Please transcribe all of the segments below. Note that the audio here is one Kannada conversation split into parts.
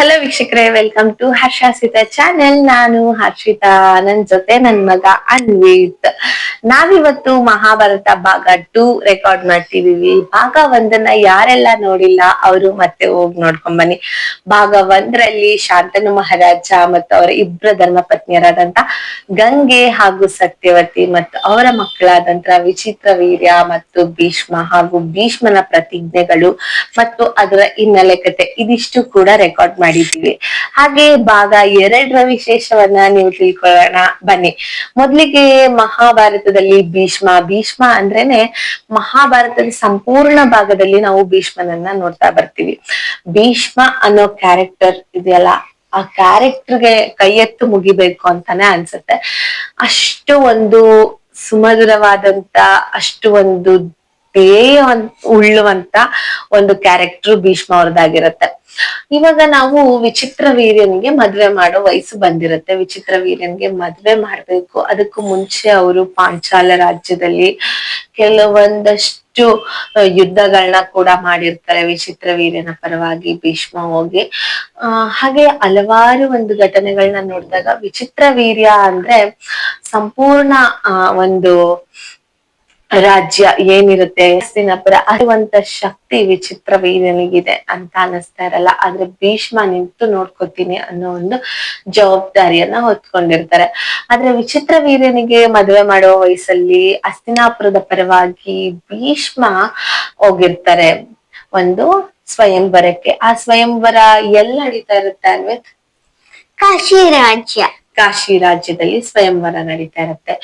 ಹಲೋ ವೀಕ್ಷಕರೇ ವೆಲ್ಕಮ್ ಟು ಹರ್ಷಾಸಿತ ಚಾನೆಲ್ ನಾನು ಹರ್ಷಿತಾ ನನ್ ಜೊತೆ ನನ್ ಮಗ ಅನ್ವಿತ್. ನಾವಿವತ್ತು ಮಹಾಭಾರತ ಭಾಗ ಟೂ ರೆಕಾರ್ಡ್ ಮಾಡ್ತಿದೀವಿ ಭಾಗ ಒಂದನ್ನ ಯಾರೆಲ್ಲ ನೋಡಿಲ್ಲ, ಅವರು ಮತ್ತೆ ಹೋಗಿ ನೋಡ್ಕೊಂಡ್ ಬನ್ನಿ. ಭಾಗ ಒಂದರಲ್ಲಿ ಶಾಂತನು ಮಹಾರಾಜ ಮತ್ತು ಅವರ ಇಬ್ಬರ ಧರ್ಮಪತ್ನಿಯರಾದಂತ ಗಂಗೆ ಹಾಗೂ ಸತ್ಯವತಿ ಮತ್ತು ಅವರ ಮಕ್ಕಳಾದಂತ ವಿಚಿತ್ರ ವೀರ್ಯ ಮತ್ತು ಭೀಷ್ಮ ಹಾಗೂ ಭೀಷ್ಮನ ಪ್ರತಿಜ್ಞೆಗಳು ಮತ್ತು ಅದರ ಹಿನ್ನೆಲೆ ಕತೆ ಇದಿಷ್ಟು ಕೂಡ ರೆಕಾರ್ಡ್ ಮಾಡಿದ್ದೀವಿ. ಹಾಗೆ ಭಾಗ ಎರಡರ ವಿಶೇಷವನ್ನ ನೀವು ತಿಳ್ಕೊಳ್ಳೋಣ. ಬನ್ನಿ. ಮೊದ್ಲಿಗೆ ಮಹಾಭಾರತದಲ್ಲಿ ಭೀಷ್ಮ ಭೀಷ್ಮ ಅಂದ್ರೇನೆ ಮಹಾಭಾರತದ ಸಂಪೂರ್ಣ ಭಾಗದಲ್ಲಿ ನಾವು ಭೀಷ್ಮನನ್ನ ನೋಡ್ತಾ ಬರ್ತೀವಿ. ಭೀಷ್ಮ ಅನ್ನೋ ಕ್ಯಾರೆಕ್ಟರ್ ಇದೆಯಲ್ಲ, ಆ ಕ್ಯಾರೆಕ್ಟರ್ಗೆ ಕೈ ಎತ್ತು ಮುಗಿಬೇಕು ಅಂತಾನೆ ಅನ್ಸುತ್ತೆ. ಅಷ್ಟು ಒಂದು ಸುಮಧುರವಾದಂತ, ಅಷ್ಟು ಒಂದು ಉಳ್ಳುವಂತ ಒಂದು ಕ್ಯಾರೆಕ್ಟರ್ ಭೀಷ್ಮ ಅವ್ರದ್ದಾಗಿರುತ್ತೆ. ಇವಾಗ ನಾವು ವಿಚಿತ್ರ ವೀರ್ಯನ್ಗೆ ಮದ್ವೆ ಮಾಡೋ ವಯಸ್ಸು ಬಂದಿರುತ್ತೆ. ವಿಚಿತ್ರ ವೀರ್ಯನ್ಗೆ ಮದ್ವೆ ಮಾಡ್ಬೇಕು. ಅದಕ್ಕೂ ಮುಂಚೆ ಅವರು ಪಾಂಚಾಲ ರಾಜ್ಯದಲ್ಲಿ ಕೆಲವೊಂದಷ್ಟು ಯುದ್ಧಗಳನ್ನ ಕೂಡ ಮಾಡಿರ್ತಾರೆ ವಿಚಿತ್ರ ವೀರ್ಯನ ಪರವಾಗಿ ಭೀಷ್ಮ ಹೋಗಿ. ಹಾಗೆ ಹಲವಾರು ಒಂದು ಘಟನೆಗಳನ್ನ ನೋಡಿದಾಗ ವಿಚಿತ್ರ ವೀರ್ಯ ಅಂದ್ರೆ ಸಂಪೂರ್ಣ ಒಂದು ರಾಜ್ಯ ಏನಿರುತ್ತೆ ಹಸ್ತಿನಪುರ ಅರಿವಂತ ಶಕ್ತಿ ವಿಚಿತ್ರ ವೀರ್ಯನಿಗಿದೆ ಅಂತ ಅನಿಸ್ತಾ ಇರಲ್ಲ. ಆದ್ರೆ ಭೀಷ್ಮ ನಿಂತು ನೋಡ್ಕೋತೀನಿ ಅನ್ನೋ ಒಂದು ಜವಾಬ್ದಾರಿಯನ್ನ ಹೊತ್ಕೊಂಡಿರ್ತಾರೆ. ಆದ್ರೆ ವಿಚಿತ್ರ ವೀರ್ಯನಿಗೆ ಮದುವೆ ಮಾಡೋ ವಯಸ್ಸಲ್ಲಿ ಹಸ್ತಿನಾಪುರದ ಪರವಾಗಿ ಭೀಷ್ಮ ಹೋಗಿರ್ತಾರೆ. ಒಂದು ಸ್ವಯಂವರಕ್ಕೆ. ಆ ಸ್ವಯಂವರ ಎಲ್ಲ ನಡೀತಾ ಇರುತ್ತೆ ಅನ್ವಿತ್? ಕಾಶಿ ರಾಜ್ಯ. ಕಾಶಿ ರಾಜ್ಯದಲ್ಲಿ ಸ್ವಯಂವರ ನಡೀತಾ ಇರುತ್ತೆ.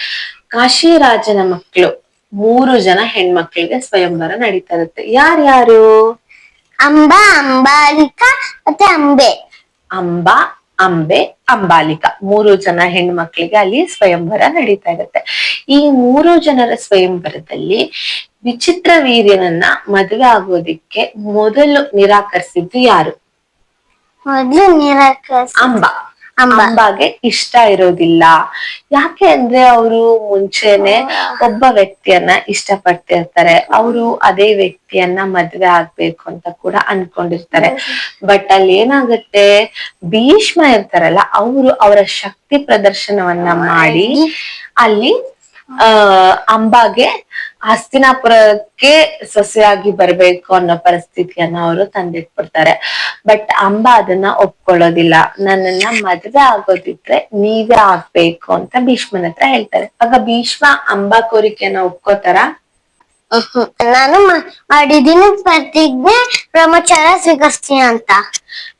ಕಾಶಿ ರಾಜನ ಮಕ್ಕಳು ಮೂರು ಜನ ಹೆಣ್ಮಕ್ಳಿಗೆ ಸ್ವಯಂವರ ನಡೀತಾ ಇರುತ್ತೆ. ಯಾರ್ಯಾರು ಅಂಬ ಅಂಬಾಲಿಕಾ ಮತ್ತೆ ಅಂಬೆ. ಅಂಬಾ ಅಂಬೆ ಅಂಬಾಲಿಕಾ. ಮೂರು ಜನ ಹೆಣ್ಮಕ್ಳಿಗೆ ಅಲ್ಲಿ ಸ್ವಯಂವರ ನಡೀತಾ ಇರುತ್ತೆ. ಈ ಮೂರು ಜನರ ಸ್ವಯಂವರದಲ್ಲಿ ವಿಚಿತ್ರ ವೀರ್ಯನನ್ನ ಮದುವೆ ಆಗೋದಿಕ್ಕೆ ಮೊದಲು ನಿರಾಕರಿಸಿದ್ದು ಯಾರು? ಮೊದಲು ನಿರಾಕರಿಸ ಅಂಬಾ ಅಂಬ. ಅಂಬಾಗೆ ಇಷ್ಟ ಇರೋದಿಲ್ಲ. ಯಾಕೆ ಅಂದ್ರೆ ಅವರು ಮುಂಚೆನೆ ಒಬ್ಬ ವ್ಯಕ್ತಿಯನ್ನ ಇಷ್ಟಪಡ್ತಿರ್ತಾರೆ. ಅವರು ಅದೇ ವ್ಯಕ್ತಿಯನ್ನ ಮದ್ವೆ ಆಗ್ಬೇಕು ಅಂತ ಕೂಡ ಅನ್ಕೊಂಡಿರ್ತಾರೆ. ಬಟ್ ಅಲ್ಲಿ ಏನಾಗುತ್ತೆ? ಭೀಷ್ಮ ಇರ್ತಾರಲ್ಲ ಅವರು ಅವರ ಶಕ್ತಿ ಪ್ರದರ್ಶನವನ್ನ ಮಾಡಿ ಅಲ್ಲಿ? ಅಂಬಾಗೆ ಹಸ್ತಿನಾಪುರಕ್ಕೆ ಸೊಸೆಯಾಗಿ ಬರ್ಬೇಕು ಅನ್ನೋ ಪರಿಸ್ಥಿತಿಯನ್ನ ಅವರು ತಂದಿಟ್ಬಿಡ್ತಾರೆ ಬಟ್ ಅಂಬಾ ಅದನ್ನ ಒಪ್ಕೊಳ್ಳೋದಿಲ್ಲ. ನನ್ನನ್ನ ಮದ್ವೆ ಆಗೋದಿದ್ರೆ ನೀವೇ ಆಗ್ಬೇಕು ಅಂತ ಭೀಷ್ಮನ ಹತ್ರ ಹೇಳ್ತಾರೆ. ಆಗ ಭೀಷ್ಮ ಅಂಬಾ ಕೋರಿಕೆಯನ್ನ ಒಪ್ಕೋತಾರ. ನಾನು ಮಾಡಿದೀನಿ ಪ್ರತಿಜ್ಞೆ, ಬ್ರಹ್ಮಚಾರ ಸ್ವೀಕರಿಸ್ತೀನಿ ಅಂತ.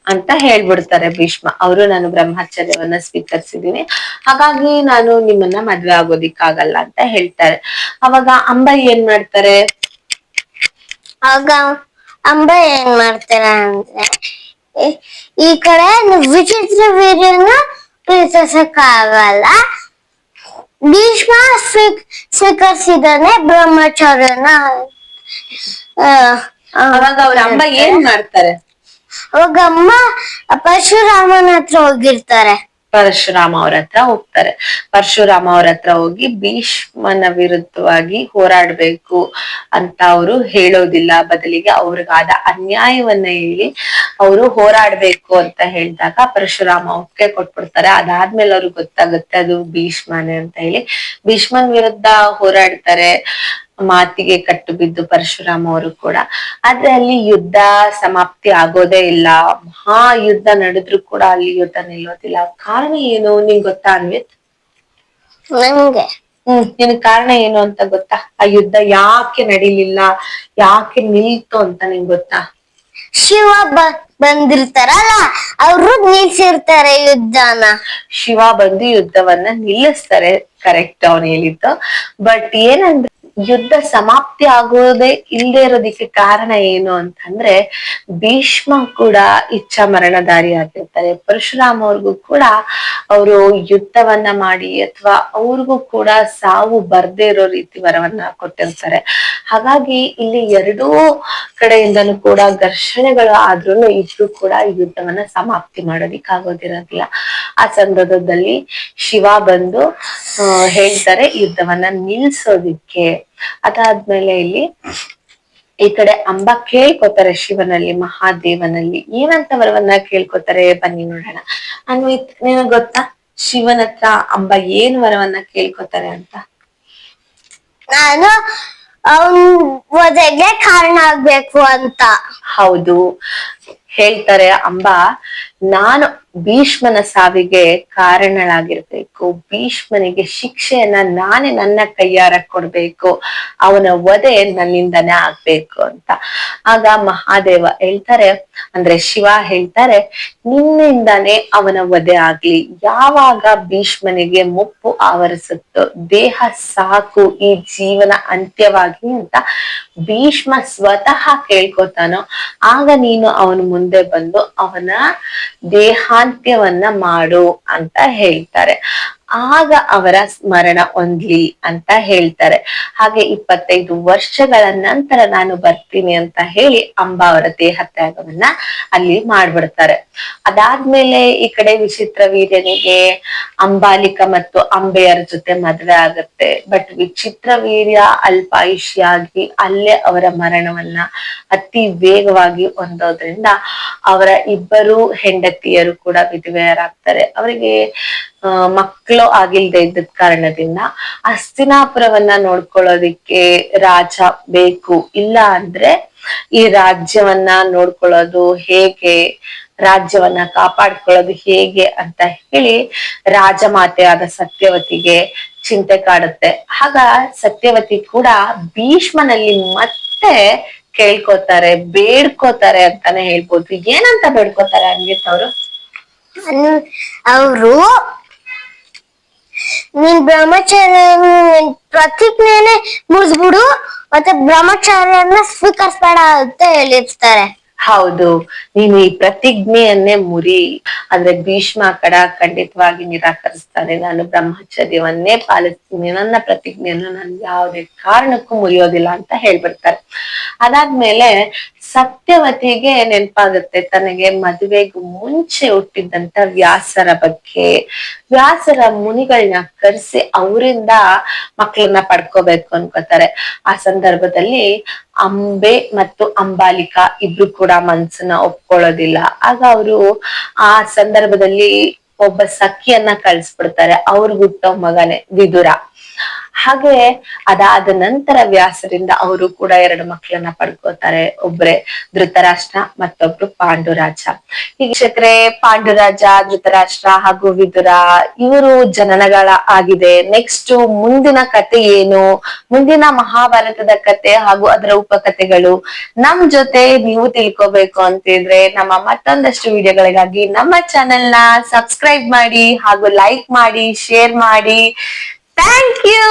ಅಂತ ಹೇಳ್ಬಿಡ್ತಾರೆ ಭೀಷ್ಮ. ಅವರು ನಾನು ಬ್ರಹ್ಮಾಚಾರ್ಯವನ್ನ ಸ್ವೀಕರಿಸಿದೀನಿ ಹಾಗಾಗಿ ನಾನು ನಿಮ್ಮನ್ನ ಮದ್ವೆ ಆಗೋದಿಕ್ಕಾಗಲ್ಲ ಅಂತ ಹೇಳ್ತಾರೆ. ಅವಾಗ ಅಂಬ ಏನ್ ಮಾಡ್ತಾರೆ? ಆಗ ಅಂಬ ಏನ್ ಮಾಡ್ತಾರೆ ಅಂದ್ರೆ ಈ- ಕಡೆ ವಿಚಿತ್ರ ವೀರ್ಯನ ಪ್ರೀತಿಸಕ್ಕಾಗಲ್ಲ. ಭೀಷ್ಮ ಸ್ವೀಕ್ ಸ್ವೀಕರಿಸಿದಾನೆ ಬ್ರಹ್ಮಚಾರ್ಯನ. ಅವಾಗ ಅವ್ರ ಅಂಬ ಏನ್ ಮಾಡ್ತಾರೆ? ಅವಾಗ ಅಮ್ಮ ಪರಶುರಾಮನ ಹತ್ರ ಹೋಗಿರ್ತಾರೆ. ಪರಶುರಾಮ ಅವ್ರ ಹತ್ರ ಹೋಗ್ತಾರೆ. ಪರಶುರಾಮ ಅವ್ರ ಹತ್ರ ಹೋಗಿ ಭೀಷ್ಮನ ವಿರುದ್ಧವಾಗಿ ಹೋರಾಡ್ಬೇಕು ಅಂತ ಅವರು ಹೇಳೋದಿಲ್ಲ. ಬದಲಿಗೆ ಅವ್ರಿಗಾದ ಅನ್ಯಾಯವನ್ನ ಹೇಳಿ ಅವರು ಹೋರಾಡ್ಬೇಕು ಅಂತ ಹೇಳಿದಾಗ ಪರಶುರಾಮ ಒಪ್ಪಿಗೆ ಕೊಟ್ಬಿಡ್ತಾರೆ. ಅದಾದ್ಮೇಲೆ ಅವ್ರಿಗೆ ಗೊತ್ತಾಗುತ್ತೆ ಅದು ಭೀಷ್ಮನೆ ಅಂತ ಹೇಳಿ. ಭೀಷ್ಮನ್ ವಿರುದ್ಧ ಹೋರಾಡ್ತಾರೆ. ಮಾತಿಗೆ ಕಟ್ಟು ಬಿದ್ದು ಪರಶುರಾಮ ಅವರು ಕೂಡ. ಆದ್ರೆ ಅಲ್ಲಿ ಯುದ್ಧ ಸಮಾಪ್ತಿ ಆಗೋದೇ ಇಲ್ಲ. ಮಹಾ ಯುದ್ಧ ನಡೆದ್ರು ಕೂಡ ಅಲ್ಲಿ ಯುದ್ಧ ನಿಲ್ಲೋದಿಲ್ಲ. ಕಾರಣ ಏನು ನಿಂಗ್ ಗೊತ್ತಾ ಅನ್ವಿತ್? ನಂಗೆ. ಹ್ಮ್ ನಿನ್ ಕಾರಣ ಏನು ಅಂತ ಗೊತ್ತಾ? ಆ ಯುದ್ಧ ಯಾಕೆ ನಡೀಲಿಲ್ಲ? ಯಾಕೆ ನಿಲ್ತು ಅಂತ ನಿಂಗ್ ಗೊತ್ತಾ? ಶಿವ ಬ ಬಂದಿರ್ತಾರಲ್ಲ ಅವರು ನಿಲ್ಸಿರ್ತಾರೆ ಯುದ್ಧನ. ಶಿವ ಬಂದು ಯುದ್ಧವನ್ನ ನಿಲ್ಲಿಸ್ತಾರೆ ಕರೆಕ್ಟ್ ಅವ್ನು ಹೇಳಿದ್ದು. ಬಟ್ ಏನಂದ್ರೆ ಯುದ್ಧ ಸಮಾಪ್ತಿ ಆಗೋದೇ ಇಲ್ಲದೆ ಇರೋದಿಕ್ಕೆ ಕಾರಣ ಏನು ಅಂತಂದ್ರೆ ಭೀಷ್ಮ ಕೂಡ ಇಚ್ಛಾ ಮರಣಧಾರಿ ಆಗಿರ್ತಾರೆ ಪರಶುರಾಮ್ ಅವ್ರಿಗೂ ಕೂಡ ಅವರು ಯುದ್ಧವನ್ನ ಮಾಡಿ ಅಥವಾ ಅವ್ರಿಗೂ ಕೂಡ ಸಾವು ಬರ್ದೇ ಇರೋ ರೀತಿ ವರವನ್ನ ಕೊಟ್ಟಿರ್ತಾರೆ. ಹಾಗಾಗಿ ಇಲ್ಲಿ ಎರಡೂ ಕಡೆಯಿಂದನು ಕೂಡ ಘರ್ಷಣೆಗಳು ಆದ್ರೂ ಇಬ್ರು ಕೂಡ ಯುದ್ಧವನ್ನ ಸಮಾಪ್ತಿ ಮಾಡೋದಿಕ್ ಆಗೋದಿರೋದಿಲ್ಲ. ಆ ಸಂದರ್ಭದಲ್ಲಿ ಶಿವ ಬಂದು ಹೇಳ್ತಾರೆ ಯುದ್ಧವನ್ನ ನಿಲ್ಸೋದಿಕ್ಕೆ. ಅದಾದ್ಮೇಲೆ ಇಲ್ಲಿ ಈ ಕಡೆ ಅಂಬ ಕೇಳ್ಕೊತಾರೆ ಶಿವನಲ್ಲಿ ಮಹಾದೇವನಲ್ಲಿ. ಏನಂತ ವರವನ್ನ ಕೇಳ್ಕೊತಾರೆ ಬನ್ನಿ ನೋಡೋಣ. ಅನ್ವಿತ್ ನಿನಗ್ ಗೊತ್ತಾ? ಶಿವನ ಹತ್ರ ಅಂಬ ಏನ್ ವರವನ್ನ ಕೇಳ್ಕೊತಾರೆ ಅಂತ? ನಾನು ಅವನ್ ವಧೆಗೆ ಕಾರಣ ಆಗ್ಬೇಕು ಅಂತ. ಹೌದು. ಹೇಳ್ತಾರೆ ಅಂಬ ನಾನು ಭೀಷ್ಮನ ಸಾವಿಗೆ ಕಾರಣಳಾಗಿರ್ಬೇಕು. ಭೀಷ್ಮನಿಗೆ ಶಿಕ್ಷೆಯನ್ನ ನಾನೇ ನನ್ನ ಕೈಯಾರ ಕೊಡ್ಬೇಕು. ಅವನ ವಧೆ ನನ್ನಿಂದನೇ ಆಗ್ಬೇಕು ಅಂತ. ಆಗ ಮಹಾದೇವ ಹೇಳ್ತಾರೆ, ಅಂದ್ರೆ ಶಿವ ಹೇಳ್ತಾರೆ, ನಿನ್ನಿಂದಾನೇ ಅವನ ವಧೆ ಆಗ್ಲಿ. ಯಾವಾಗ ಭೀಷ್ಮನಿಗೆ ಮುಪ್ಪು ಆವರಿಸುತ್ತೋ, ದೇಹ ಸಾಕು, ಈ ಜೀವನ ಅಂತ್ಯವಾಗಿ ಅಂತ ಭೀಷ್ಮ ಸ್ವತಃ ಕೇಳ್ಕೊತಾನೋ ಆಗ ನೀನು ಅವನ ಮುಂದೆ ಬಂದು ಅವನ ದೇಹಾಂತ್ಯವನ್ನ ಮಾಡು ಅಂತ ಹೇಳ್ತಾರೆ. ಆಗ ಅವರ ಸ್ಮರಣ ಹೊಂದ್ಲಿ ಅಂತ ಹೇಳ್ತಾರೆ. ಹಾಗೆ ಇಪ್ಪತ್ತೈದು ವರ್ಷಗಳ ನಂತರ ನಾನು ಬರ್ತೀನಿ ಅಂತ ಹೇಳಿ ಅಂಬಾ ಅವರ ದೇಹ ತ್ಯಾಗವನ್ನ ಅಲ್ಲಿ ಮಾಡ್ಬಿಡ್ತಾರೆ. ಅದಾದ್ಮೇಲೆ ಈ ಕಡೆ ವಿಚಿತ್ರ ವೀರ್ಯನಿಗೆ ಅಂಬಾಲಿಕ ಮತ್ತು ಅಂಬೆಯರ ಜೊತೆ ಮದ್ವೆ ಆಗುತ್ತೆ. ಬಟ್ ವಿಚಿತ್ರ ವೀರ್ಯ ಅಲ್ಪಾಯುಷಿಯಾಗಿ ಅಲ್ಲೇ ಅವರ ಮರಣವನ್ನ ಅತಿ ವೇಗವಾಗಿ ಹೊಂದೋದ್ರಿಂದ ಅವರ ಇಬ್ಬರು ಹೆಂಡತಿಯರು ಕೂಡ ವಿಧವೆಯರಾಗ್ತಾರೆ. ಅವರಿಗೆ ಮಕ್ಕಳು ಆಗಿಲ್ದೆ ಇದ್ದ ಕಾರಣದಿಂದ ಹಸ್ತಿನಾಪುರವನ್ನ ನೋಡ್ಕೊಳ್ಳೋದಿಕ್ಕೆ ರಾಜ ಬೇಕು ಇಲ್ಲ ಅಂದ್ರೆ ಈ ರಾಜ್ಯವನ್ನ ನೋಡ್ಕೊಳ್ಳೋದು ಹೇಗೆ, ರಾಜ್ಯವನ್ನ ಕಾಪಾಡ್ಕೊಳ್ಳೋದು ಹೇಗೆ ಅಂತ ಹೇಳಿ ರಾಜಮಾತೆ ಆದ ಸತ್ಯವತಿಗೆ ಚಿಂತೆ ಕಾಡುತ್ತೆ. ಆಗ ಸತ್ಯವತಿ ಕೂಡ ಭೀಷ್ಮನಲ್ಲಿ ಮತ್ತೆ ಕೇಳ್ಕೊತಾರೆ, ಬೇಡ್ಕೋತಾರೆ ಅಂತಾನೆ ಹೇಳ್ಬೋದು. ಏನಂತ ಬೇಡ್ಕೋತಾರೆ ಅನ್ವಿತ್ ಅವರು? ಅವರು ನೀನ್ ಬ್ರಹ್ಮಚಾರ್ಯ ಪ್ರತಿಜ್ಞೆನೆ ಮುರಿದ್ಬಿಡು ಮತ್ತೆ ಬ್ರಹ್ಮಚಾರ್ಯನ ಸ್ವೀಕರಿಸ್ಬೇಡ ಅಂತ ಹೇಳಿರ್ತಾರೆ. ಹೌದು. ನೀನು ಈ ಪ್ರತಿಜ್ಞೆಯನ್ನೇ ಮುರಿ ಅಂದ್ರೆ ಭೀಷ್ಮ ಕಡ ಖಂಡಿತವಾಗಿ ನಿರಾಕರಿಸ್ತಾನೆ ನಾನು ಬ್ರಹ್ಮಚರ್ಯವನ್ನೇ ಪಾಲಿಸ್ತೀನಿ. ನನ್ನ ಪ್ರತಿಜ್ಞೆಯನ್ನು ನಾನು ಯಾವುದೇ ಕಾರಣಕ್ಕೂ ಮುರಿಯೋದಿಲ್ಲ ಅಂತ ಹೇಳ್ಬಿಡ್ತಾರೆ. ಅದಾದ್ಮೇಲೆ ಸತ್ಯವತಿಗೆ ನೆನಪಾಗುತ್ತೆ ತನಗೆ ಮದುವೆಗೂ ಮುಂಚೆ ಹುಟ್ಟಿದ್ದಂತ ವ್ಯಾಸರ ಬಗ್ಗೆ. ವ್ಯಾಸರ ಮುನಿಗಳನ್ನ ಕರೆಸಿ ಅವರಿಂದ ಮಕ್ಕಳನ್ನ ಪಡ್ಕೋಬೇಕು ಅನ್ಕೋತಾರೆ. ಆ ಸಂದರ್ಭದಲ್ಲಿ ಅಂಬೆ ಮತ್ತು ಅಂಬಾಲಿಕಾ ಇಬ್ರು ಕೂಡ ಮನ್ಸನ್ನ ಒಪ್ಕೊಳ್ಳೋದಿಲ್ಲ. ಆಗ ಅವರು ಆ ಸಂದರ್ಭದಲ್ಲಿ ಒಬ್ಬ ಸಖಿಯನ್ನ ಕಳ್ಸ್ಬಿಡ್ತಾರೆ. ಅವ್ರಿಗೆ ಹುಟ್ಟೋ ಮಗನೇ ವಿದುರ. ಹಾಗೆ ಅದಾದ ನಂತರ ವ್ಯಾಸರಿಂದ ಅವರು ಕೂಡ ಎರಡು ಮಕ್ಕಳನ್ನ ಪಡ್ಕೋತಾರೆ. ಒಬ್ರೆ ಧೃತರಾಷ್ಟ್ರ, ಮತ್ತೊಬ್ರು ಪಾಂಡುರಾಜ. ಈ ಕ್ಷೇತ್ರ ಪಾಂಡುರಾಜ, ಧೃತರಾಷ್ಟ್ರ ಹಾಗೂ ವಿದುರ ಇವರು ಜನನಗಳ ಆಗಿದೆ. ನೆಕ್ಸ್ಟ್ ಮುಂದಿನ ಕತೆ ಏನು? ಮುಂದಿನ ಮಹಾಭಾರತದ ಕತೆ ಹಾಗೂ ಅದರ ಉಪಕಥೆಗಳು ನಮ್ ಜೊತೆ ನೀವು ತಿಳ್ಕೊಬೇಕು ಅಂತಿದ್ರೆ ನಮ್ಮ ಮತ್ತೊಂದಷ್ಟು ವಿಡಿಯೋಗಳಿಗಾಗಿ ನಮ್ಮ ಚಾನೆಲ್ನ ಸಬ್ಸ್ಕ್ರೈಬ್ ಮಾಡಿ ಹಾಗೂ ಲೈಕ್ ಮಾಡಿ ಶೇರ್ ಮಾಡಿ. Thank you